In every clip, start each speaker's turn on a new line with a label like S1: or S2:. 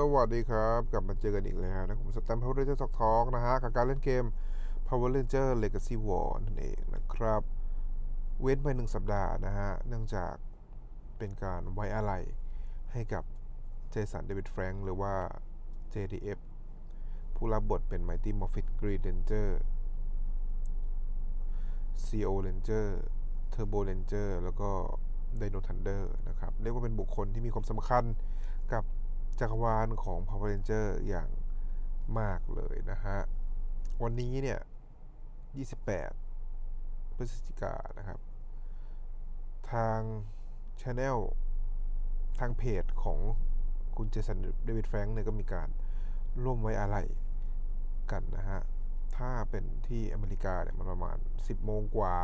S1: สวัสดีครับ กลับมาเจอกันอีกแล้วนะผมสแตมป์พาวเวอร์เรนเจอร์ทอกนะฮะกับการเล่นเกม Power Ranger Legacy War นั่นเองนะครับ เว้นไปหนึ่งสัปดาห์นะฮะ เนื่องจากเป็นการไว้อะไรให้กับเจสันเดวิดแฟรงค์หรือว่า JDF ผู้รับบทเป็น Mighty Morphic Green Ranger CO Ranger Turbo Ranger แล้วก็ Dino Thunder นะครับ เรียกว่าเป็นบุคคลที่มีความสำคัญกับ จักรวาลของ Power Ranger อย่างมากเลยนะฮะ วันนี้เนี่ย 28 พฤศจิกายนนะครับ ทาง Channel ทางเพจของคุณเจสันเดวิดแฟรงค์เนี่ยก็มีการร่วมไว้อะไรกันนะฮะ ถ้าเป็นที่อเมริกาเนี่ยมันประมาณ 10 โมงกว่า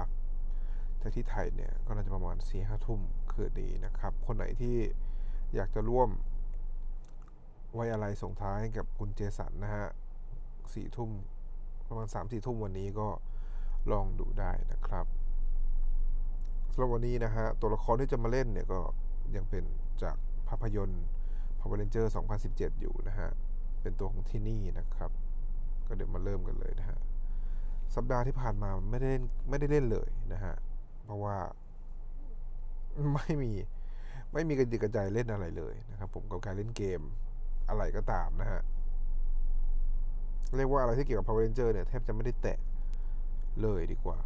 S1: แต่ที่ไทยเนี่ยก็น่าจะประมาณ4ี่ห้าทุ่มคืนนี้นะครับ คนไหนที่อยากจะร่วม ไว้อะไรส่งท้ายกับคุณเจสันนะฮะสี่ทุ่มประมาณสามสี่ทุ่มวันนี้ก็ลองดูได้นะครับสำหรับวันนี้นะฮะตัวละครที่จะมาเล่นเนี่ยก็ยังเป็นจากภาพยนตร์ Power Ranger 2017 อยู่นะฮะ เป็นตัวของที่นี่นะครับ ก็เดี๋ยวมาเริ่มกันเลยนะฮะ สัปดาห์ที่ผ่านมาไม่ได้เล่นไม่ได้เล่นเลยนะฮะ เพราะว่าไม่มีไม่มีกระจิกกระใจเล่นอะไรเลยนะครับ ผมกับการเล่นเกม อะไรก็ตามนะฮะ เรียกว่าอะไรที่เกี่ยวกับ Power Ranger เนี่ย แทบจะไม่ได้แตะเลยดีกว่า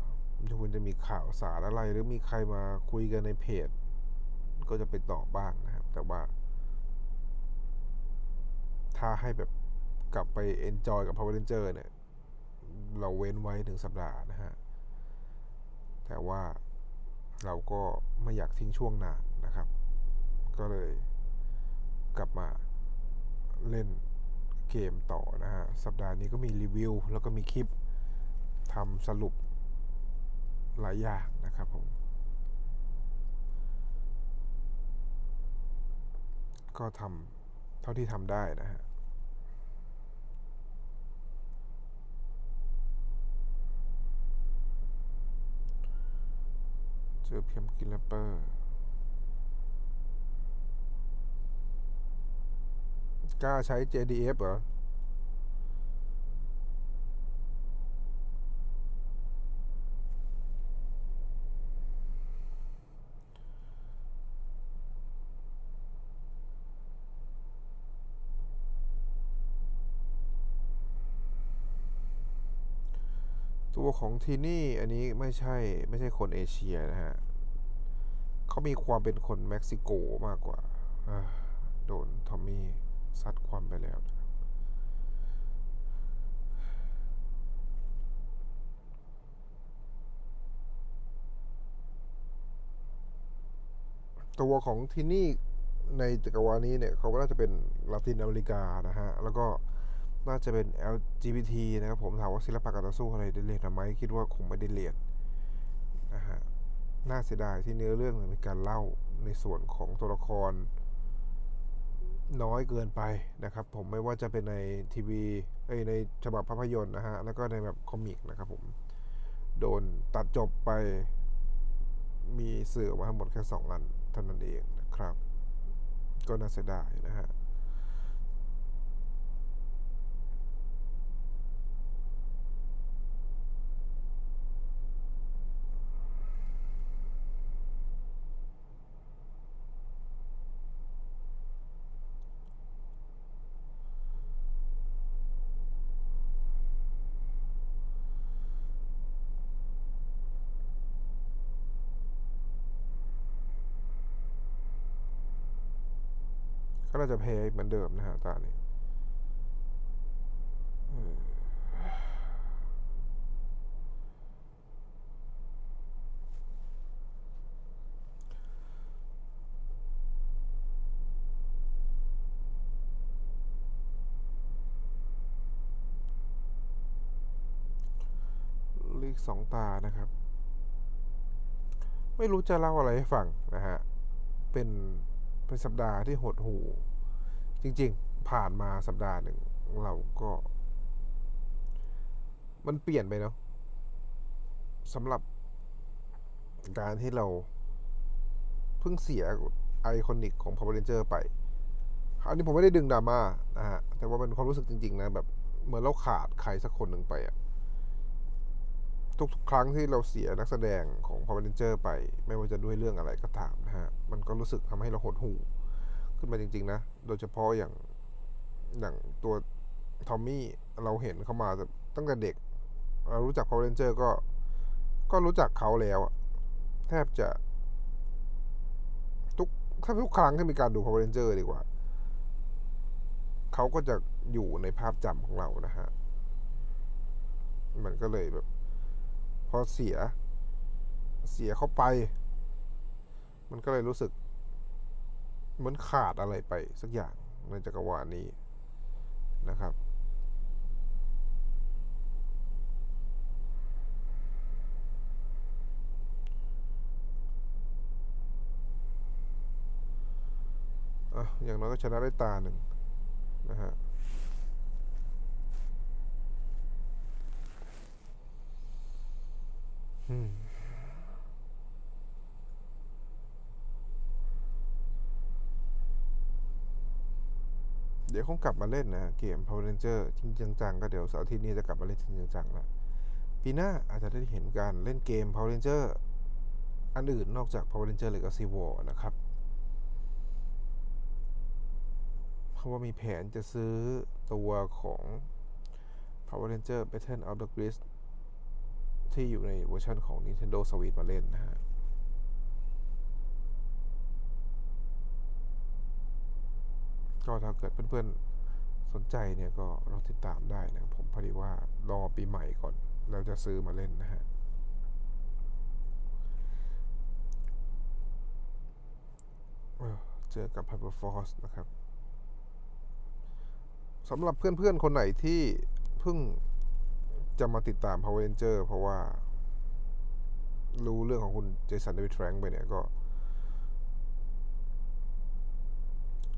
S1: ถ้าคุณจะมีข่าวสารอะไร หรือมีใครมาคุยกันในเพจ ก็จะไปตอบบ้างนะครับ แต่ว่า ถ้าให้แบบกลับไป enjoy กับ Power Ranger เนี่ย เราเว้นไว้ถึงสัปดาห์นะฮะ แต่ว่าเราก็ไม่อยากทิ้งช่วงนานนะครับ ก็เลยกลับมา เล่นเกมต่อนะฮะ สัปดาห์นี้ก็มีรีวิว แล้วก็มีคลิปทำสรุปหลายอย่างนะครับผม ก็ทำเท่าที่ทำได้นะฮะเจอเพียมกินแรปเปอร์ กล้าใช้ JDF เหรอ ตัวของทีนี่อันนี้ไม่ใช่ไม่ใช่คนเอเชียนะฮะเขามีความเป็นคนเม็กซิโกมากกว่าอ่าโดนทอมมี่ ซัดความไปแล้วนะครับตัวของที่นี่ในจักรวาลนี้เนี่ยเขาก็น่าจะเป็นลาตินอเมริกานะฮะ แล้วก็น่าจะเป็น LGBT นะครับผมถามว่าศิลปะการต่อสู้อะไรได้เรียนหรือไหมคิดว่าคงไม่ได้เรียนนะฮะน่าเสียดายที่เนื้อเรื่องเนี่ยมีการเล่าในส่วนของตัวละคร น้อยเกินไปนะครับ ผมไม่ว่าจะเป็นในทีวีในฉบับภาพยนตร์นะฮะแล้วก็ในแบบคอมิกนะครับผมโดนตัดจบไปมีสื่อออกมาทั้งหมดแค่สองอันเท่านั้นเองนะครับ ก็น่าเสียดายนะฮะ ก็น่าจะแพ้เหมือนเดิมนะฮะตานี้เออลีกสองตานะครับ ไม่รู้จะเล่าอะไรให้ฟังนะฮะ เป็น เป็นสัปดาห์ที่หดหูจริง ๆ ผ่านมาสัปดาห์หนึ่งเราก็ มันเปลี่ยนไปเนาะสำหรับการที่เราเพิ่งเสียไอคอนิกของ Power Ranger ไป อันนี้ผมไม่ได้ดึงดราม่านะฮะ แต่ว่าเป็นความรู้สึกจริง ๆ นะ แบบ เหมือนเราขาดใครสักคนหนึ่งไปอะ ทุกๆ ครั้งที่เราเสียนักแสดงของ Power Ranger ไป ไม่ว่าจะด้วยเรื่องอะไรก็ตามนะฮะ มันก็รู้สึกทำให้เราหดหู่ขึ้นมาจริง ๆ นะ โดยเฉพาะอย่างอย่างตัวทอมมี่เราเห็นเขามาตั้งแต่เด็ก เรารู้จัก Power Ranger ก็ก็รู้จักเขาแล้ว แทบจะ ทุกแทบทุกครั้งที่มีการดู Power Ranger ดีกว่าเขาก็จะอยู่ในภาพจำของเรานะฮะ มันก็เลยแบบ พอเสีย เสียเข้าไป มันก็เลยรู้สึก เหมือนขาดอะไรไปสักอย่างในจักรวาลนี้นะครับ อะ อย่างน้อยก็ชนะได้ตาหนึ่งนะฮะ อืม เดี๋ยวคงกลับมาเล่นนะเกม Power Ranger จริงจังๆก็เดี๋ยวเสาร์อาทิตย์นี้จะกลับมาเล่นจริงจังๆละปีหน้าอาจจะได้เห็นการเล่นเกม Power Ranger อันอื่นนอกจาก Power Ranger Legacy War นะครับเพราะว่ามีแผนจะซื้อตัวของ Power Ranger Battle of the Grid ที่อยู่ในเวอร์ชันของ Nintendo Switch มาเล่นนะฮะ ก็ถ้าเกิดเพื่อนๆสนใจเนี่ยก็ลองติดตามได้นะผมพอดีว่ารอปีใหม่ก่อนแล้วจะซื้อมาเล่นนะฮะเจอกับ Hyper Force นะครับสำหรับเพื่อนๆ คนไหนที่เพิ่งจะมาติดตาม Power Ranger เพราะว่า รู้เรื่องของคุณเจสันเดวิดแฟรงค์ไปเนี่ยก็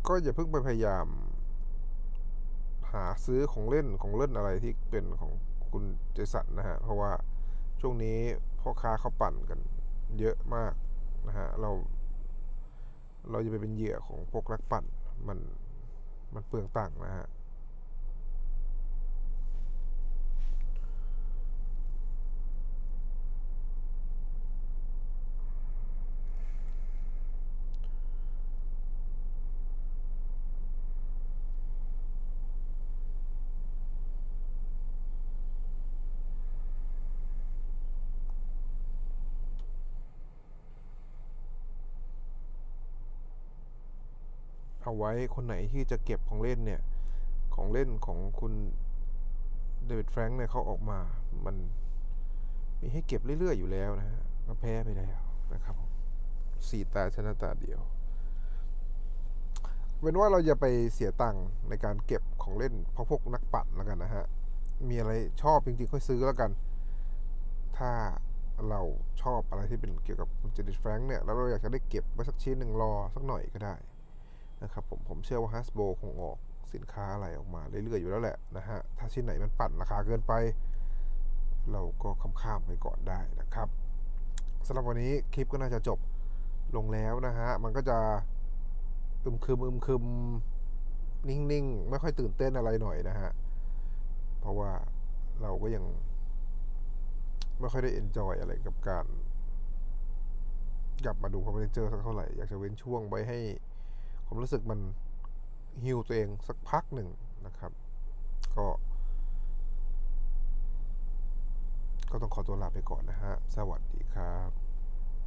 S1: ก็อย่าเพิ่งไปพยายาม หาซื้อของเล่นของเล่นอะไรที่เป็นของคุณเจสันนะฮะ เพราะว่าช่วงนี้พ่อค้าเขาปั่นกันเยอะมากนะฮะ เรา เราจะไปเป็นเหยื่อของพวกรักปั่นมันมันเปลืองตังค์นะฮะ เอาไว้คนไหนที่จะเก็บของเล่นเนี่ย ของเล่นของคุณเดวิดแฟรงค์เนี่ยเขาออกมา มันมีให้เก็บเรื่อยๆอยู่แล้วนะฮะก็แพ้ไปแล้วนะครับสี่ตาชนะตาเดียว เป็นว่าเราอย่าไปเสียตังค์ในการเก็บของเล่นเพราะพวกนักปั่นแล้วกันนะฮะ มีอะไรชอบจริงๆ ค่อยซื้อแล้วกัน ถ้าเราชอบอะไรที่เป็นเกี่ยวกับคุณเจดิตแฟรงค์เนี่ย แล้วเราอยากจะได้เก็บไว้สักชิ้นหนึ่งรอสักหน่อยก็ได้ นะครับผมผมเชื่อว่า Hasbro คงออกสินค้าอะไรออกมาเรื่อยๆอยู่แล้วแหละนะฮะ ถ้าชิ้นไหนมันปั่นราคาเกินไป เราก็ข้ามๆไปก่อนได้นะครับสำหรับวันนี้คลิปก็น่าจะจบลงแล้วนะฮะ มันก็จะอึมครึมอึมครึมนิ่งๆ ไม่ค่อยตื่นเต้นอะไรหน่อยนะฮะ เพราะว่าเราก็ยัง ไม่ค่อยได้เอนจอยอะไรกับการ กลับมาดู Power Ranger สักเท่าไหร่ อยากจะเว้นช่วงไว้ให้ ผมรู้สึกมันฮิวตัวเองสักพักหนึ่งนะครับ ก็ ก็ต้องขอตัวลาไปก่อนนะฮะ สวัสดีครับ